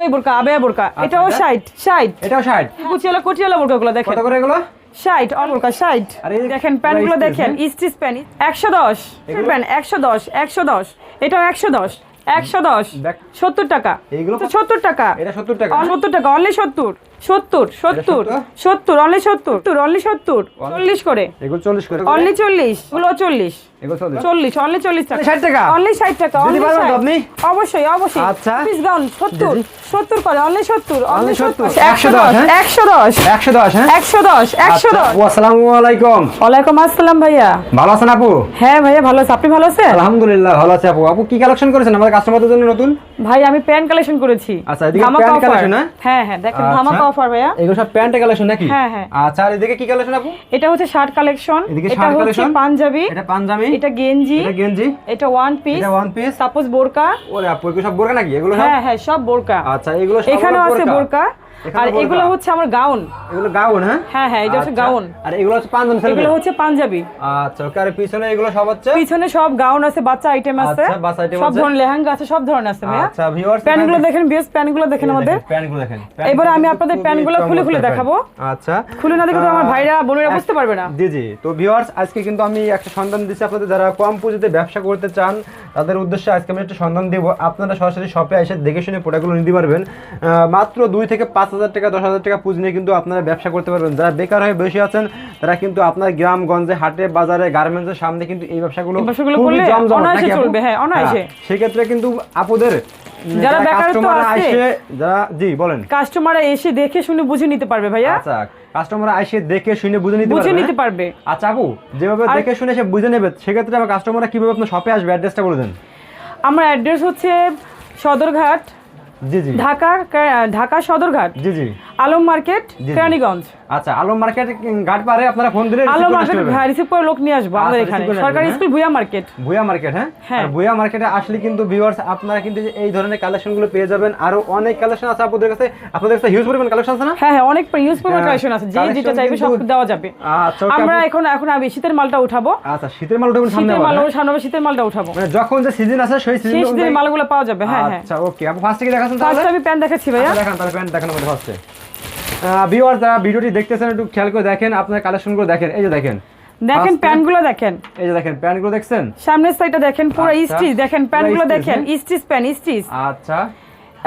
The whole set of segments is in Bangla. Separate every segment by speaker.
Speaker 1: এই বোরকা আবে বোরকা এটাও
Speaker 2: এটা?
Speaker 1: ষাট ষাট।
Speaker 2: এটাও ষাট?
Speaker 1: কুচিয়ালা কুচিয়ালা বোরকাগুলো দেখেন।
Speaker 2: কত করে এগুলো?
Speaker 1: ষাট অল বোরকা ষাট।
Speaker 2: আরে এই
Speaker 1: দেখেন প্যান্টগুলো দেখেন
Speaker 2: হ্যাঁ?
Speaker 1: স্টিচ প্যান্ট একশো দশ।
Speaker 2: এগুলো?
Speaker 1: প্যান্ট একশো দশ একশো দশ। এটাও একশো দশ একশো দশ।
Speaker 2: দেখ-
Speaker 1: সত্তর টাকা।
Speaker 2: এইগুলো
Speaker 1: তো সত্তর টাকা।
Speaker 2: এটা সত্তর টাকা
Speaker 1: অন- সত্তর টাকা অনলি সত্তর সত্তর সত্তর
Speaker 2: সত্তর?
Speaker 1: সত্তর অনলি সত্তর অনলি সত্তর চল্লিশ করে।
Speaker 2: এগুলো চল্লিশ করে
Speaker 1: অনলি চল্লিশগুলো চল্লিশ
Speaker 2: এগুলো চল্লিশ।
Speaker 1: চল্লিশ অনলি চল্লিশ টাকা।
Speaker 2: 60 টাকা?
Speaker 1: অনলি ষাট টাকা
Speaker 2: দিতে
Speaker 1: only
Speaker 2: পারবেন তো
Speaker 1: 60
Speaker 2: আপনি?
Speaker 1: অবশ্যই অবশ্যই।
Speaker 2: আচ্ছা।
Speaker 1: পিস সত্তর
Speaker 2: জি, জি।
Speaker 1: সত্তর করে অনলি সত্তর অনলি সত্তর। একশো দশ
Speaker 2: হ্যাঁ?
Speaker 1: একশো দশ।
Speaker 2: একশো দশ হ্যাঁ?
Speaker 1: একশো দশ একশো
Speaker 2: আচ্ছা,
Speaker 1: দশ।
Speaker 2: আসসালামু আলাইকুম।
Speaker 1: ওয়ালাইকুম আসসালাম ভাইয়া।
Speaker 2: ভালো আছেন আপু?
Speaker 1: হ্যাঁ ভাইয়া ভালো আছে। আপনি ভালো আছেন?
Speaker 2: আলহামদুলিল্লাহ ভালো আছে আপু। আপু কি কালেকশন করেছেন আমাদের কাস্টমারদের জন্য নতুন?
Speaker 1: ভাই আমি প্যান্ট কালেকশন করেছি।
Speaker 2: আচ্ছা, এদিকে
Speaker 1: ধামাকা
Speaker 2: প্যান্ট
Speaker 1: offer।
Speaker 2: collection, হ্যাঁ?
Speaker 1: হ্যাঁ দেখেন। ধামাকা অফার ভাইয়া।
Speaker 2: এগুলো সব প্যান্টের কালেকশন নাকি?
Speaker 1: হ্যাঁ, হ্যাঁ।
Speaker 2: আচ্ছা আর এদিকে কি কালেকশন আপু?
Speaker 1: এটা হচ্ছে শার্ট কালেকশন এটা হচ্ছে পাঞ্জাবি।
Speaker 2: এটা পাঞ্জাবি?
Speaker 1: এটা গেঞ্জি
Speaker 2: এটা গেঞ্জি
Speaker 1: এটা ওয়ান পিস
Speaker 2: এটা ওয়ান পিস
Speaker 1: সাপোজ বোরকা?
Speaker 2: ওরে আপু কি সব বোরকা নাকি? এগুলো সব?
Speaker 1: হ্যাঁ হ্যাঁ সব বোরকা।
Speaker 2: আচ্ছা এগুলো সব
Speaker 1: এখানেও আছে বোরকা। আর এগুলো হচ্ছে আমার গাউন।
Speaker 2: এগুলো গাউন হ্যাঁ?
Speaker 1: হ্যাঁ হ্যাঁ এটা হচ্ছে
Speaker 2: আচ্ছা।
Speaker 1: গাউন।
Speaker 2: আর এগুলো হচ্ছে পাঞ্জাবি
Speaker 1: এগুলো হচ্ছে পাঞ্জাবি।
Speaker 2: আচ্ছা আর পিছনে এগুলো সব হচ্ছে?
Speaker 1: পিছনে সব গাউন আছে বাচ্চা আইটেম আছে।
Speaker 2: আচ্ছা,
Speaker 1: সব ধরনের লেহেঙ্গা আছে সব ধরনের আছে ভাইয়া।
Speaker 2: আচ্ছা ভিউয়ার্স
Speaker 1: প্যান্টগুলো দেখেন বিএস প্যান্টগুলো দেখেন আমাদের।
Speaker 2: প্যান্টগুলো দেখেন।
Speaker 1: এবার আমি আপনাদের প্যান্টগুলো খুলে খুলে দেখাবো।
Speaker 2: আচ্ছা।
Speaker 1: খুলে না দেখে তো আমার ভাইরা বোনেরা বুঝতে পারবে না।
Speaker 2: জি জি। তো ভিউয়ার্স আজকে কিন্তু আমি একটা সন্ধান দিচ্ছি আপনাদের যারা কম পুঁজিতে ব্যবসা করতে চান তাদের উদ্দেশ্যে আজকে আমি একটা সন্ধান দেবো। আপনারা সরাসরি শপে এসে দেখে শুনে প্রোডাক্টগুলো নিতে পারবেন। মাত্র দুই থেকে পাঁচ হাজার টাকা দশ হাজার টাকা পুঁজি নিয়ে কিন্তু আপনারা ব্যবসা করতে পারবেন। যারা বেকার হয়ে বসে আছেন তারা কিন্তু আপনার গ্রামগঞ্জে হাটে বাজারে গার্মেন্টসের সামনে কিন্তু এই ব্যবসাগুলো খুবই জমজমাট?
Speaker 1: চলবে, হ্যাঁ,
Speaker 2: সেক্ষেত্রে কিন্তু আপুদের
Speaker 1: যারা বেকারত্ব আছে,
Speaker 2: যারা জি বলেন।
Speaker 1: কাস্টমাররা এসে দেখে শুনে বুঝে নিতে পারবে ভাইয়া।
Speaker 2: আচ্ছা কাস্টমার আসে দেখে শুনে বুঝে নিতে
Speaker 1: বুঝে নিতে
Speaker 2: হ্যাঁ?
Speaker 1: পারবে।
Speaker 2: আচ্ছা আপু যেভাবে দেখে শুনে সে বুঝে নেবে সেক্ষেত্রে আবার কাস্টমাররা কীভাবে আপনার শপে আসবে? অ্যাড্রেসটা বলে দেন।
Speaker 1: আমার অ্যাড্রেস হচ্ছে সদরঘাট
Speaker 2: জি জি।
Speaker 1: ঢাকা ঢাকা সদরঘাট
Speaker 2: জি জি।
Speaker 1: আলম মার্কেট। কেরানীগঞ্জ।
Speaker 2: আচ্ছা আলম মার্কেট ঘাট পারে আপনারা ফোন দিলে
Speaker 1: আলম মার্কেট হ্যাঁ রিসিভ করে লোক নিয়ে আসব আমাদের
Speaker 2: আচ্ছা,
Speaker 1: এখানে। সরকারি স্কুল ভুয়া মার্কেট।
Speaker 2: ভুয়া মার্কেট হ্যাঁ?
Speaker 1: হ্যাঁ।
Speaker 2: আর ভুয়া মার্কেটে আসলে কিন্তু ভিউয়ার্স আপনারা কিন্তু এই ধরনের কালেকশনগুলো পেয়ে যাবেন। আরও অনেক কালেকশন আছে আপনাদের কাছে। আপনাদের কাছে হিউজ পরিমাণ কালেকশন আছে না?
Speaker 1: হ্যাঁ হ্যাঁ অনেক ইউজ পরিমাণ
Speaker 2: হ্যাঁ,
Speaker 1: কালেকশন আছে। যে যেটা চাইবে সব দেওয়া যাবে।
Speaker 2: আচ্ছা
Speaker 1: আমরা এখন এখন আমি শীতের মালটা উঠাবো।
Speaker 2: আচ্ছা শীতের মাল সামনে
Speaker 1: শীতের মাল
Speaker 2: হ্যাঁ?
Speaker 1: সামনে শীতের মালটা উঠাবো।
Speaker 2: মানে যখন যে সিজন আছে সেই সিজন
Speaker 1: শীতের মালগুলো পাওয়া যাবে হ্যাঁ হ্যাঁ।
Speaker 2: আচ্ছা ওকে আপু ফার্স্ট থেকে দেখাচ্ছেন তাহলে?
Speaker 1: ফার্স্ট আমি প্যান্ট দেখাচ্ছি ভাইয়া।
Speaker 2: দেখান তাহলে প্যান্ট দেখানো মধ্যে ফার্স্টে ভিউয়ার যারা ভিডিওটি দেখতেছেন একটু খেয়াল করে দেখেন আপনার কালেকশনগুলো দেখেন। এই যে দেখেন
Speaker 1: দেখেন প্যান্টগুলো দেখেন।
Speaker 2: এই যে দেখেন প্যান্টগুলো দেখছেন?
Speaker 1: সামনের সাইডটা দেখেন পুরো
Speaker 2: আচ্ছা,
Speaker 1: স্টিচ দেখেন
Speaker 2: পুরো
Speaker 1: প্যান্টগুলো দেখেন? স্টিচ প্যান্ট স্টিচ
Speaker 2: আচ্ছা।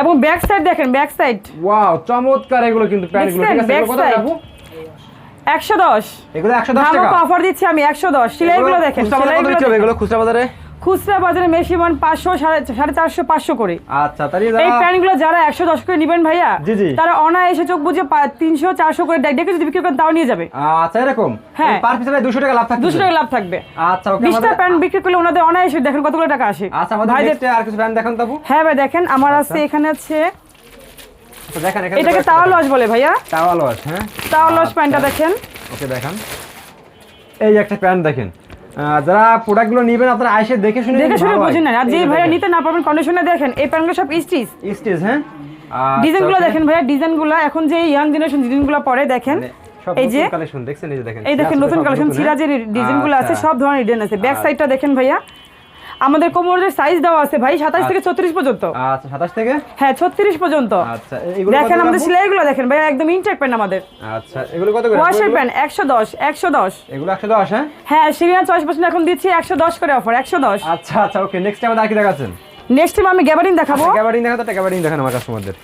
Speaker 1: এবং ব্যাক সাইড দেখেন ব্যাক সাইড
Speaker 2: ওয়াও চমৎকার এগুলো কিন্তু প্যান্টগুলো ঠিক? আছে কত?
Speaker 1: একশো দশ।
Speaker 2: এগুলো 110 টাকা।
Speaker 1: অফার দিচ্ছি আমি একশো দশ। সেলাইগুলো দেখেন সেলাইগুলো দেখেন।
Speaker 2: এগুলো খুচরা বাজারে?
Speaker 1: খুচরা বাজারে মেশিমান পাঁচশো সাড়ে চারশো পাঁচশো করে।
Speaker 2: আচ্ছা
Speaker 1: এই প্যান্টগুলো যারা একশো দশ করে নেবেন ভাইয়া। তারা অনায়াসে চোখ বুঝে তিনশো চারশো করে ডেকে যদি বিক্রি করেন তাও নিয়ে যাবে।
Speaker 2: আচ্ছা এরকম?
Speaker 1: হ্যাঁ।
Speaker 2: পার পিসে 200 টাকা লাভ থাকছে
Speaker 1: দুশো টাকা লাভ থাকবে।
Speaker 2: আচ্ছা ওকে
Speaker 1: বিশটা প্যান্ট বিক্রি করলে ওনাদের অনায়াসে দেখেন কতগুলো টাকা আসে।
Speaker 2: আচ্ছা আমাদের আর কিছু প্যান্ট দেখান তাবু
Speaker 1: হ্যাঁ ভাই দেখেন আমার আছে
Speaker 2: আচ্ছা।
Speaker 1: এখানে আছে
Speaker 2: দেখেন এখানে
Speaker 1: এটাকে তাওয়া লস বলে ভাইয়া।
Speaker 2: হ্যাঁ?
Speaker 1: তাওয়া লস
Speaker 2: আচ্ছা।
Speaker 1: প্যান্টটা দেখেন।
Speaker 2: ওকে দেখান। এই একটা প্যান্ট দেখেন। আহ, যারা প্রোডাক্টগুলো নেবেন আপনারা আইসে দেখে শুনে
Speaker 1: দেখে শুনে
Speaker 2: হয়।
Speaker 1: আর যে ভাইয়া। নিতে না পারবেন কন্ডিশনে দেখেন এই প্যান্টগুলো সব স্টিচ
Speaker 2: স্টিচ হ্যাঁ ডিজাইন
Speaker 1: ডিজাইনগুলো দেখেন ভাইয়া ডিজাইনগুলো এখন যে ইয়াং জেনারেশন ডিজাইনগুলো পরে দেখেন
Speaker 2: মানে
Speaker 1: এই যে
Speaker 2: কালেকশন দেখছেন এই যে দেখেন
Speaker 1: এই দেখেন নতুন কালেকশন
Speaker 2: নতুন,
Speaker 1: সিরাজের
Speaker 2: হ্যাঁ?
Speaker 1: ডিজাইনগুলো আছে
Speaker 2: আচ্ছা।
Speaker 1: সব ধরনের ডিজাইন আছে ব্যাক সাইডটা দেখেন ভাইয়া আমাদের কোমরের সাইজ দেওয়া আছে ভাই সাতাশ থেকে ছত্রিশ পর্যন্ত।
Speaker 2: আচ্ছা 27 থেকে?
Speaker 1: হ্যাঁ ছত্রিশ পর্যন্ত।
Speaker 2: আচ্ছা এগুলো
Speaker 1: দেখেন আমাদের? সেলাইগুলো দেখেন ভাই একদম ইনটেক প্যান্ট আমাদের।
Speaker 2: আচ্ছা এগুলো কত করে?
Speaker 1: ওয়াশের প্যান্ট একশো দশ একশো দশ।
Speaker 2: এগুলো 110 হ্যাঁ?
Speaker 1: হ্যাঁ সিরিয়াল চয়েস পার্সেন্ট এখন দিচ্ছি একশো দশ করে অফার একশো দশ।
Speaker 2: আচ্ছা আচ্ছা ওকে নেক্সট টাইম আর কি দেখাচ্ছেন?
Speaker 1: নেক্সট টাইম আমি গ্যাবারিন দেখাবো।
Speaker 2: গ্যাবারিং দেখান তো গ্যাবারিং দেখান আমার কাস্টমারদের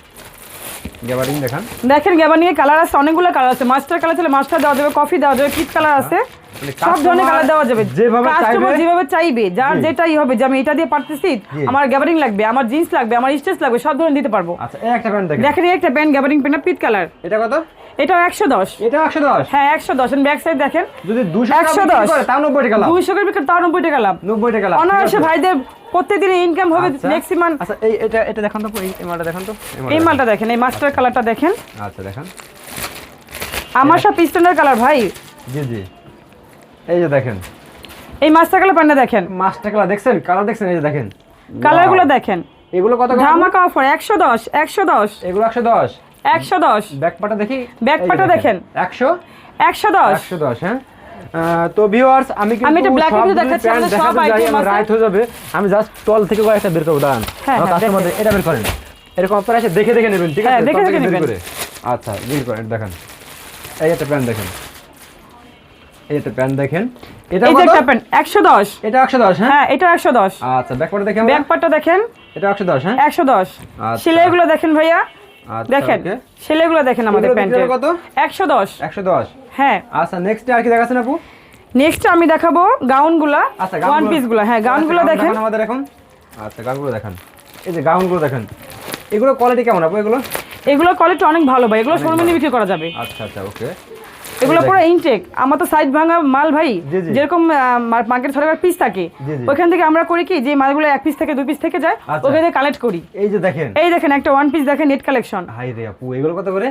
Speaker 2: গ্যাবারিং দেখান।
Speaker 1: দেখেন গ্যাবানিয়ে কালার আছে অনেকগুলো কালার আছে। মাস্টার কালার ছিল মাস্টার দেওয়া যাবে কফি দেওয়া যাবে পিট কালার আছে। সব ধরনের কালার দেওয়া যাবে।
Speaker 2: যেভাবে
Speaker 1: কাস্টমার যেভাবে চাইবে যার যেটাই হবে যে আমি এটা দিয়ে পারতেছি আমার গ্যাবারিং লাগবে আমার জিন্স লাগবে আমার স্টেজ লাগবে সব ধরনের দিতে পারব।
Speaker 2: আচ্ছা এই একটা প্যান্ট দেখেন।
Speaker 1: দেখেন একটা প্যান্ট গ্যাবারিং প্যান্ট পিট কালার
Speaker 2: এটা কত?
Speaker 1: এটা একশো দশ।
Speaker 2: এটা 110
Speaker 1: হ্যাঁ ব্যাক সাইড দেখেন
Speaker 2: যদি 200
Speaker 1: 110
Speaker 2: বিক্রি 90 টাকা লাভ।
Speaker 1: দুইশো করে বিক্রি তাও নব্বই টাকা লাভ।
Speaker 2: 90 টাকা লাভ
Speaker 1: অনায়াসে ভাইদের প্রত্যেকদিন ইনকাম হবে
Speaker 2: আচ্ছা।
Speaker 1: ম্যাক্সিমাম
Speaker 2: আচ্ছা এই এটা এটা দেখান তো এই মালটা দেখান তো। এই
Speaker 1: এই
Speaker 2: মালটা
Speaker 1: মালটা দেখেন এই মাস্টার কালারটা দেখেন।
Speaker 2: আচ্ছা দেখান।
Speaker 1: আমার সব পিস্টনের কালার ভাই।
Speaker 2: জি জি। এই যে দেখেন।
Speaker 1: এই মাস্টার কালার প্যান্টটা দেখেন।
Speaker 2: মাস্টার কালার দেখছেন? কালার দেখছেন? এই যে দেখেন।
Speaker 1: কালারগুলো. দেখেন।
Speaker 2: এগুলো কত
Speaker 1: ধামাকা অফার একশো দশ একশো দশ।
Speaker 2: এগুলো 110
Speaker 1: একশো দশ।
Speaker 2: ব্যাক পাটা দেখি?
Speaker 1: Back
Speaker 2: এই যে
Speaker 1: পাটা দেখেন।
Speaker 2: 100
Speaker 1: একশো? দশ।
Speaker 2: 110 হ্যাঁ? তো ভিউয়ার্স আমি কিন্তু
Speaker 1: আমি একটা
Speaker 2: সবগুলো
Speaker 1: video দেখাচ্ছি, আমাদের সব আছে।
Speaker 2: রাইট হয়ে যাবে। আমি জাস্ট তল থেকে কয়েকটা বের করব দাঁড়ান।
Speaker 1: হ্যাঁ,
Speaker 2: আমার
Speaker 1: হ্যাঁ,
Speaker 2: কাস্টমারদের এটা বের করেন। এরকম আপনারা এসে দেখে দেখে নেবেন ঠিক
Speaker 1: হ্যাঁ,
Speaker 2: আছে?
Speaker 1: দেখে দেখে নেবেন।
Speaker 2: আচ্ছা বের করেন দেখেন। এই একটা প্যান্ট দেখেন। একটা প্যান্ট দেখেন। এটা
Speaker 1: একটা প্যান্ট একশো দশ।
Speaker 2: এটা একশো দশ হ্যাঁ?
Speaker 1: হ্যাঁ এটা একশো দশ।
Speaker 2: আচ্ছা ব্যাকপার্টে দেখে আমরা?
Speaker 1: ব্যাক পার্টটা দেখেন।
Speaker 2: এটা একশো দশ হ্যাঁ?
Speaker 1: একশো দশ।
Speaker 2: আচ্ছা।
Speaker 1: সেলাইগুলো দেখেন ভাইয়া।
Speaker 2: আচ্ছা,
Speaker 1: দেখেন। সেলাইগুলো দেখেন আমাদের প্যান্টের।
Speaker 2: কত?
Speaker 1: একশো দশ।
Speaker 2: একশো দশ।
Speaker 1: হ্যাঁ।
Speaker 2: আচ্ছা নেক্সট আর কি দেখাচ্ছেন আপু?
Speaker 1: নেক্সট আমি দেখাবো গাউনগুলা
Speaker 2: আচ্ছা
Speaker 1: ওয়ান পিসগুলা। হ্যাঁ গাউনগুলো
Speaker 2: আচ্ছা,
Speaker 1: দেখেন।
Speaker 2: আমাদের এখন। আচ্ছা গাউনগুলো দেখেন। এই যে গাউনগুলো দেখেন। এগুলো কোয়ালিটি কেমন আপু এগুলো?
Speaker 1: এগুলো কোয়ালিটি অনেক ভালো ভাই। এগুলো শোরুমে বিক্রি করা যাবে।
Speaker 2: আচ্ছা আচ্ছা ওকে।
Speaker 1: এগুলো পুরো ইনটেক আমার তো সাইজ ভাঙা মাল ভাই। যেরকম মার্কেট ছড়াবার পিস থাকে
Speaker 2: জি।
Speaker 1: থেকে আমরা করি কি যে মালগুলো এক পিস থেকে দুই পিস থেকে যায়
Speaker 2: আচ্ছা।
Speaker 1: ওখান থেকে কালেক্ট করি।
Speaker 2: এই যে দেখেন।
Speaker 1: এই দেখেন একটা ওয়ান পিস দেখেন নেট কালেকশন
Speaker 2: হাই রে আপু এগুলো কত করে?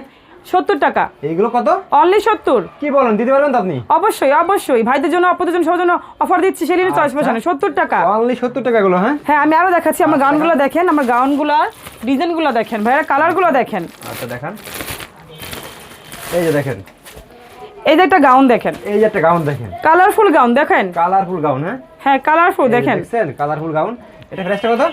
Speaker 1: সত্তর টাকা।
Speaker 2: এইগুলো কত?
Speaker 1: অনলি সত্তর।
Speaker 2: কি বলেন দিতে পারবেন আপনি?
Speaker 1: অবশ্যই অবশ্যই। ভাইদের জন্য আপনাদের জন্য সবার জন্য অফার দিচ্ছি সেলিনের চয়েস
Speaker 2: আচ্ছা।
Speaker 1: পেছনে সত্তর টাকা।
Speaker 2: অনলি সত্তর টাকা এগুলো হ্যাঁ?
Speaker 1: হ্যাঁ আমি আরও দেখাচ্ছি আমার গাউনগুলো দেখেন। আমার গাউনগুলার ডিজাইনগুলো দেখেন। ভাইয়া কালারগুলো দেখেন।
Speaker 2: আচ্ছা দেখান। এই যে দেখেন।
Speaker 1: এই যে একটা গাউন দেখেন।
Speaker 2: এই যে একটা গাউন দেখেন।
Speaker 1: কালারফুল গাউন দেখেন।
Speaker 2: কালারফুল গাউন হ্যাঁ?
Speaker 1: হ্যাঁ কালারফুল দেখেন।
Speaker 2: Colourful gown. এটা প্রাইসটা কত?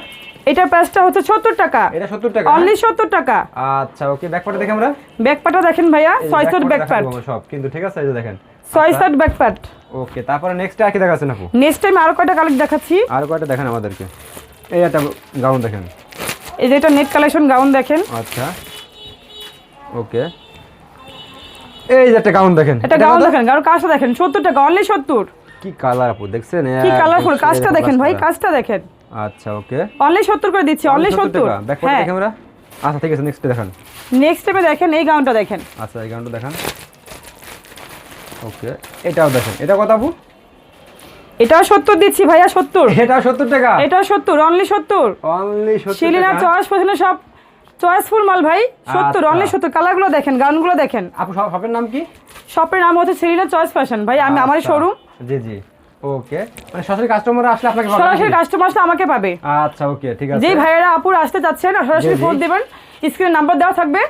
Speaker 1: এটার প্রাইসটা হচ্ছে সত্তর টাকা।
Speaker 2: এটা সত্তর টাকা
Speaker 1: অনলি সত্তর টাকা।
Speaker 2: হ্যাঁ? আচ্ছা ওকে ব্যাকপার্টে দেখে আমরা।
Speaker 1: ব্যাক দেখেন ভাইয়া
Speaker 2: এই যে
Speaker 1: ছয় সাত ব্যাক পাট
Speaker 2: সব কিন্তু ঠিক আছে এই যে দেখেন।
Speaker 1: ছয় সাত ব্যাক পাট
Speaker 2: ওকে তারপরে নেক্সট আর কি দেখাচ্ছেন আপু?
Speaker 1: নেক্সট টাইম আরও কয়টা কালেক্ট দেখাচ্ছি?
Speaker 2: আর কয়টা দেখেন আমাদেরকে। এই একটা গাউন দেখেন।
Speaker 1: এই যে এটা নেট কালেকশন গাউন দেখেন।
Speaker 2: আচ্ছা। ওকে। এই যে একটা গাউন দেখেন।
Speaker 1: এটা
Speaker 2: এটা
Speaker 1: গাউন দেখেন গাউন কাজটা দেখেন সত্তর টাকা অনলি সত্তর।
Speaker 2: কি কালার আপু দেখছেন?
Speaker 1: কি কালারফুল
Speaker 2: সেই
Speaker 1: কাজটা দেখেন ভাই
Speaker 2: কাজ
Speaker 1: কাজটা দেখেন।
Speaker 2: আচ্ছা ওকে।
Speaker 1: অনলি সত্তর করে দিচ্ছি অনলি সত্তর
Speaker 2: ব্যাকপার্টে
Speaker 1: হ্যাঁ।
Speaker 2: দেখে আমরা আচ্ছা ঠিক আছে নেক্সট দেখান।
Speaker 1: নেক্সট স্টেপে দেখেন এই গাউনটা দেখেন।
Speaker 2: আচ্ছা এই গাউনটা দেখান। ওকে এটাও দেখেন। এটা কত আপু?
Speaker 1: এটাও সত্তর দিচ্ছি ভাইয়া সত্তর।
Speaker 2: এটা সত্তর টাকা?
Speaker 1: এটাও সত্তর অনলি সত্তর।
Speaker 2: অনলি সত্তর
Speaker 1: শিলিনার
Speaker 2: টাকা।
Speaker 1: চয়েস পছন্দ সব চয়েসফুল মাল ভাই সত্তর
Speaker 2: আচ্ছা।
Speaker 1: অনলি সত্তর। কালারগুলো দেখেন গাউনগুলো দেখেন।
Speaker 2: আপু শপের নাম কি?
Speaker 1: শপের নাম হচ্ছে সেলিনা চয়েস ফ্যাশন। ভাই আমি আমার
Speaker 2: আচ্ছা।
Speaker 1: শোরুম
Speaker 2: জি জি। ওকে। মানে সরাসরি কাস্টমার আসলে আপনাকে পাবেন
Speaker 1: সরাসরি কাস্টমার আসলে আমাকে পাবে।
Speaker 2: আচ্ছা ওকে ঠিক আছে।
Speaker 1: যেই ভাইয়েরা আপুর আসতে চাচ্ছেন সরাসরি
Speaker 2: জি, জি।
Speaker 1: ফোন দেবেন। স্ক্রিনে নাম্বার দেওয়া থাকবে।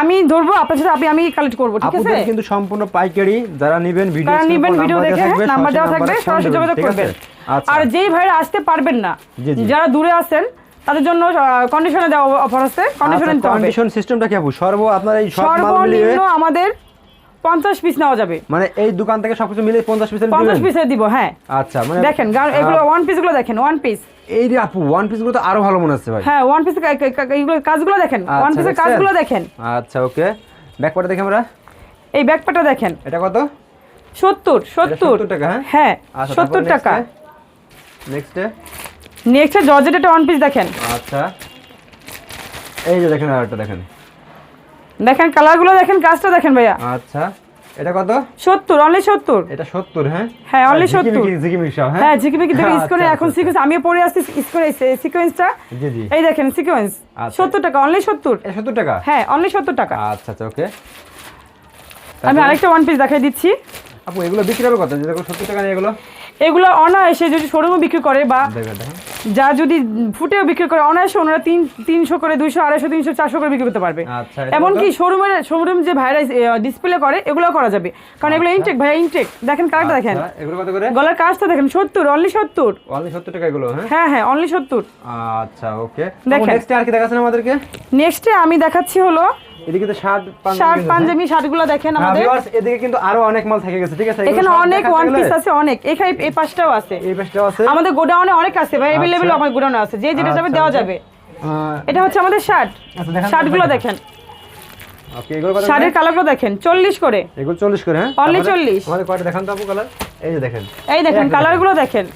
Speaker 1: আমি ধরবো আপনার সাথে আপনি আমি কালেক্ট করব ঠিক আছে?
Speaker 2: কিন্তু সম্পূর্ণ পাইকারি। যারা নেবেন ভিডিও
Speaker 1: কারণ নিবেন ভিডিও দেখে নাম্বার দেওয়া থাকবে সরাসরি যোগাযোগ করবেন।
Speaker 2: আচ্ছা।
Speaker 1: আর যেই ভাইয়েরা আসতে পারবেন না
Speaker 2: জি, জি।
Speaker 1: যারা দূরে আছেন তাদের জন্য কন্ডিশনে দেওয়া অফার আছে। কন্ডিশনে নিতে হবে।
Speaker 2: কন্ডিশন সিস্টেমটা কি আপু? সর্ব আপনার এই সব মাল মিলিয়ে
Speaker 1: আমাদের পঞ্চাশ পিস নেওয়া যাবে।
Speaker 2: মানে এই দোকান থেকে সবকিছু পঞ্চাশ পিসের
Speaker 1: পঞ্চাশ
Speaker 2: দিবেন?
Speaker 1: পিসে দিব হ্যাঁ।
Speaker 2: আচ্ছা মানে
Speaker 1: দেখেন এগুলো ওয়ান পিসগুলো দেখেন ওয়ান পিস
Speaker 2: এই যে আপু ওয়ান পিসগুলো তো আরও ভালো মনে হচ্ছে ভাই।
Speaker 1: হ্যাঁ ওয়ান পিস এইগুলো কাজগুলো দেখেন ওয়ান
Speaker 2: আচ্ছা,
Speaker 1: পিসের কাজগুলো দেখেন।
Speaker 2: আচ্ছা ওকে। ব্যাকপার্টে দেখে আমরা।
Speaker 1: এই ব্যাকপাটা দেখেন।
Speaker 2: এটা কত?
Speaker 1: সত্তর
Speaker 2: এটা
Speaker 1: সত্তর।
Speaker 2: 70 টাকা হ্যাঁ?
Speaker 1: হ্যাঁ
Speaker 2: আচ্ছা
Speaker 1: টাকা।
Speaker 2: নেক্সটে
Speaker 1: নেক্সট জর্জেট একটা ওয়ান পিস দেখেন।
Speaker 2: আচ্ছা। এই যে দেখেন আরেকটা দেখেন।
Speaker 1: দেখেন কালারগুলো দেখেন কাজটা দেখেন ভাইয়া।
Speaker 2: আচ্ছা। এটা কত?
Speaker 1: সত্তর অনলি সত্তর।
Speaker 2: এটা সত্তর হ্যাঁ?
Speaker 1: হ্যাঁ, only 70
Speaker 2: জিকিমিকি সব হ্যাঁ?
Speaker 1: হ্যাঁ ঝিকিমিকি দেখে
Speaker 2: আচ্ছা,
Speaker 1: স্কোরে এখন
Speaker 2: আচ্ছা,
Speaker 1: সিকোয়েন্স আমিও পরে আসছি স্কোরে সিকোয়েন্সটা
Speaker 2: জি জি।
Speaker 1: এই দেখেন সিকোয়েন্স
Speaker 2: আচ্ছা।
Speaker 1: সত্তর টাকা অনলি সত্তর।
Speaker 2: এটা সত্তর টাকা?
Speaker 1: হ্যাঁ অনলি সত্তর টাকা।
Speaker 2: আচ্ছা আচ্ছা ওকে।
Speaker 1: আমি আরেকটা ওয়ান পিস দেখাই দিচ্ছি।
Speaker 2: আপু এগুলো বিক্রি হবে কত? যেগুলো সত্তর টাকা নিয়ে এগুলো?
Speaker 1: এগুলো অনায়াসে যদি শোরুমে বিক্রি করে বা
Speaker 2: দেখেন।
Speaker 1: যা যদি ফুটেও বিক্রি করে অনায়াসে ওনারা তিন তিনশো করে দুইশো আড়াইশো তিনশো চারশো করে বিক্রি করতে পারবে।
Speaker 2: আচ্ছা
Speaker 1: এমনকি শোরুমের শোরুম যে ভাইরাস ডিসপ্লে করে এগুলো করা যাবে। কারণ এগুলো ইনটেক ভাইয়া ইনটেক দেখেন কালারটা দেখেন।
Speaker 2: আচ্ছা,
Speaker 1: গলার কাজটা দেখেন সত্তর অনলি সত্তর।
Speaker 2: অনলি সত্তর টাকা এগুলো হ্যাঁ?
Speaker 1: হ্যাঁ হ্যাঁ অনলি সত্তর।
Speaker 2: আচ্ছা ওকে
Speaker 1: দেখেন।
Speaker 2: নেক্সট আর কি দেখাচ্ছেন আমাদেরকে?
Speaker 1: নেক্সটে আমি দেখাচ্ছি হলো
Speaker 2: এদিকে তো শার্ট
Speaker 1: শার্ট পাঞ্জাবি শার্টগুলো দেখেন
Speaker 2: হ্যাঁ,
Speaker 1: আমাদের।
Speaker 2: এদিকে কিন্তু আরও অনেক মাল থেকে গেছে ঠিক আছে?
Speaker 1: এখানে অনেক ওয়ান পিস আছে অনেক। এখানে এই পাশটাও আছে।
Speaker 2: এই পাশটাও আছে।
Speaker 1: আমাদের গোডাউনে অনেক আছে ভাই
Speaker 2: আচ্ছা।
Speaker 1: আমার গোডাউনে আছে। যে যেটা যাবে
Speaker 2: আচ্ছা,
Speaker 1: দেওয়া
Speaker 2: আচ্ছা।
Speaker 1: যাবে। এটা হচ্ছে আমাদের শার্ট। শার্টগুলো
Speaker 2: দেখেন।
Speaker 1: শার্টের কালারগুলো দেখেন চল্লিশ করে।
Speaker 2: এগুলো চল্লিশ করে হ্যাঁ?
Speaker 1: Only
Speaker 2: তারপরে
Speaker 1: 40
Speaker 2: আমাদের কয়টা? দেখান তো আপু কালার এই যে দেখেন।
Speaker 1: এই দেখেন কালারগুলো দেখেন।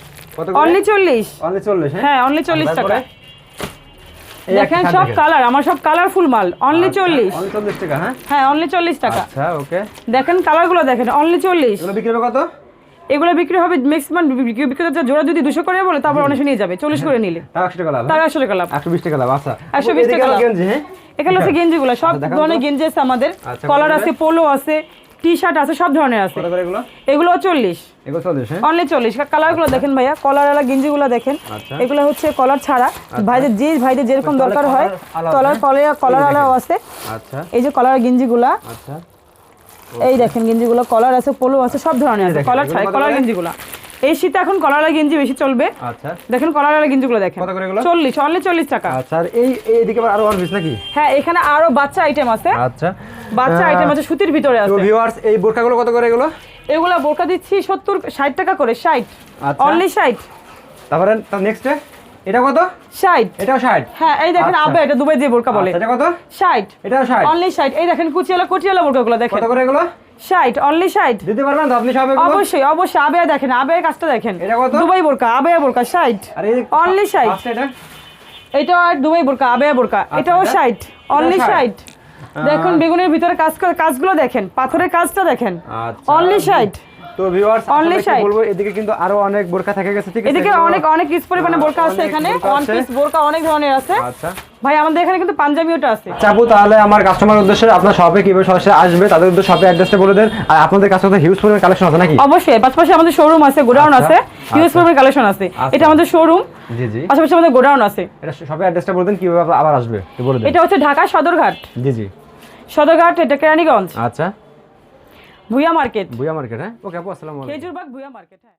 Speaker 1: অনলি চল্লিশ।
Speaker 2: অনলি চল্লিশ
Speaker 1: হ্যাঁ? অনলি চল্লিশ টাকা। দেখেন সব কালার আমার সব কালারফুল মাল অনলি চল্লিশ।
Speaker 2: টাকা হ্যাঁ?
Speaker 1: হ্যাঁ অনলি চল্লিশ টাকা।
Speaker 2: আচ্ছা ওকে।
Speaker 1: দেখেন কালারগুলো দেখেন অনলি চল্লিশ।
Speaker 2: এগুলো বিক্রি হবে কত?
Speaker 1: এগুলো বিক্রি হবে ম্যাক্সিমাম জোড়া যদি দুশো করে বলে তারপর অনেকে নিয়ে যাবে চল্লিশ করে নিলে।
Speaker 2: একশো টাকা লাভ
Speaker 1: তার একশো টাকা লাভ।
Speaker 2: একশো বিশ টাকা লাভ আচ্ছা।
Speaker 1: 120 টাকা লাভ।
Speaker 2: গেঞ্জি হ্যাঁ?
Speaker 1: এখানে আছে গেঞ্জিগুলো সব
Speaker 2: আচ্ছা।
Speaker 1: ধরনের গেঞ্জি আছে আমাদের।
Speaker 2: আচ্ছা,
Speaker 1: কলার আছে পোলো আছে। টি শার্ট আছে সব ধরনের আছে।
Speaker 2: এগুলো?
Speaker 1: এগুলো চল্লিশ।
Speaker 2: হ্যাঁ?
Speaker 1: অনলি চল্লিশ। কালারগুলো দেখেন ভাইয়া কলারওয়ালা গেঞ্জিগুলো দেখেন।
Speaker 2: আচ্ছা।
Speaker 1: এগুলো হচ্ছে কলার ছাড়া। ভাইদের যে ভাইদের যেরকম দরকার হয় কলার
Speaker 2: হ্যাঁ?
Speaker 1: কলার আলাও আছে।
Speaker 2: আচ্ছা।
Speaker 1: এই যে কলার গেঞ্জিগুলা।
Speaker 2: আচ্ছা।
Speaker 1: এই দেখেন গেঞ্জিগুলো কলার আছে পোলো আছে সব ধরনের আছে। কলার ছাড়া কলার? গেঞ্জিগুলো। এই শীতে এখন কলারা গেঞ্জি বেশি চলবে।
Speaker 2: আচ্ছা।
Speaker 1: দেখেন কলারা গেঞ্জিগুলো দেখেন।
Speaker 2: কত করে এগুলো?
Speaker 1: চল্লিশ অনলি চল্লিশ টাকা।
Speaker 2: আচ্ছা আর এই এইদিকে আবার আরও ওয়ান পিস নাকি?
Speaker 1: হ্যাঁ এখানে আরও বাচ্চা আইটেম আছে।
Speaker 2: আচ্ছা।
Speaker 1: বাচ্চা আইটেম আছে সুতির ভিতরে আছে।
Speaker 2: তো ভিউয়ার্স এই বোরকাগুলো কত করে এগুলো?
Speaker 1: এগুলা বোরকা দিচ্ছি সত্তর ষাট টাকা করে ষাট।
Speaker 2: আচ্ছা।
Speaker 1: অনলি ষাট।
Speaker 2: তারপরে তার নেক্সটে এটা কত?
Speaker 1: ষাট।
Speaker 2: এটাও ষাট?
Speaker 1: হ্যাঁ এই দেখেন
Speaker 2: আচ্ছা।
Speaker 1: আবে এটা দুবাই যে বোরকা বলে।
Speaker 2: আচ্ছা, এটা কত?
Speaker 1: ষাট।
Speaker 2: এটাও ষাট।
Speaker 1: অনলি ষাট। এই দেখেন কুচিয়ালা কুচিয়ালা বোরকাগুলো দেখেন।
Speaker 2: কত করে এগুলো?
Speaker 1: ষাট অনলি ষাট?
Speaker 2: দিতে পারবেন তো? আপনি সব
Speaker 1: অবশ্যই অবশ্যই। আবেয়া দেখেন আবেয়া কাজটা দেখেন।
Speaker 2: এটা কত?
Speaker 1: দুবাই বোরকা আবেয়া বোরকা 60
Speaker 2: আরে
Speaker 1: অনলি ষাট।
Speaker 2: পাঁচটা এটা?
Speaker 1: এটা আর দুবাই বোরকা আবেয়া বোরকা। এটাও
Speaker 2: এটা?
Speaker 1: ষাট। অনলি
Speaker 2: 60
Speaker 1: দেখুন বেগুনের ভিতরে কাজ কাজগুলো দেখেন পাথরের কাজটা দেখেন।
Speaker 2: আচ্ছা
Speaker 1: অনলি ষাট।
Speaker 2: তো ভিউয়ার্স
Speaker 1: 60
Speaker 2: বলব এদিকে কিন্তু আরও অনেক বোরকা থেকে গেছে ঠিক আছে?
Speaker 1: এদিকে অনেক অনেক পিস পরিমাণে বোরকা আছে এখানে। ওয়ান পিস বোরকা অনেক ধরনের আছে।
Speaker 2: আচ্ছা।
Speaker 1: ভাই আমাদের এখানে কিন্তু পাঞ্জাবিওটা আছে।
Speaker 2: চাপু তাহলে আমার কাস্টমার উদ্দেশ্যে আপনার শপে কীভাবে সরাসরি আসবে তাদের উদ্দেশ্যে শপে অ্যাড্রেসটা বলে দেন। আর আপনাদের কাছে তো হিউজ পরিমাণ কালেকশন আছে নাকি?
Speaker 1: অবশ্যই পাশাপাশি আমাদের শোরুম আছে গোডাউন
Speaker 2: আচ্ছা,
Speaker 1: আছে। ইউজ
Speaker 2: আচ্ছা।
Speaker 1: কালেকশন আছে।
Speaker 2: আচ্ছা।
Speaker 1: এটা আমাদের শোরুম
Speaker 2: জি জি।
Speaker 1: পাশাপাশি আমাদের গোডাউন আছে।
Speaker 2: এটা শপে অ্যাড্রেসটা বলে দেন কীভাবে আবার আসবে বলে দেন।
Speaker 1: এটা হচ্ছে ঢাকা সদরঘাট।
Speaker 2: জি জি।
Speaker 1: সদরঘাট এটা কেরানীগঞ্জ।
Speaker 2: আচ্ছা।
Speaker 1: ভুইয়া মার্কেট
Speaker 2: বুয়া মার্কেট হ্যাঁ ওকে আপু আসসালামু আলাইকুম
Speaker 1: খেজুরবাগ ভুইয়া মার্কেট হ্যাঁ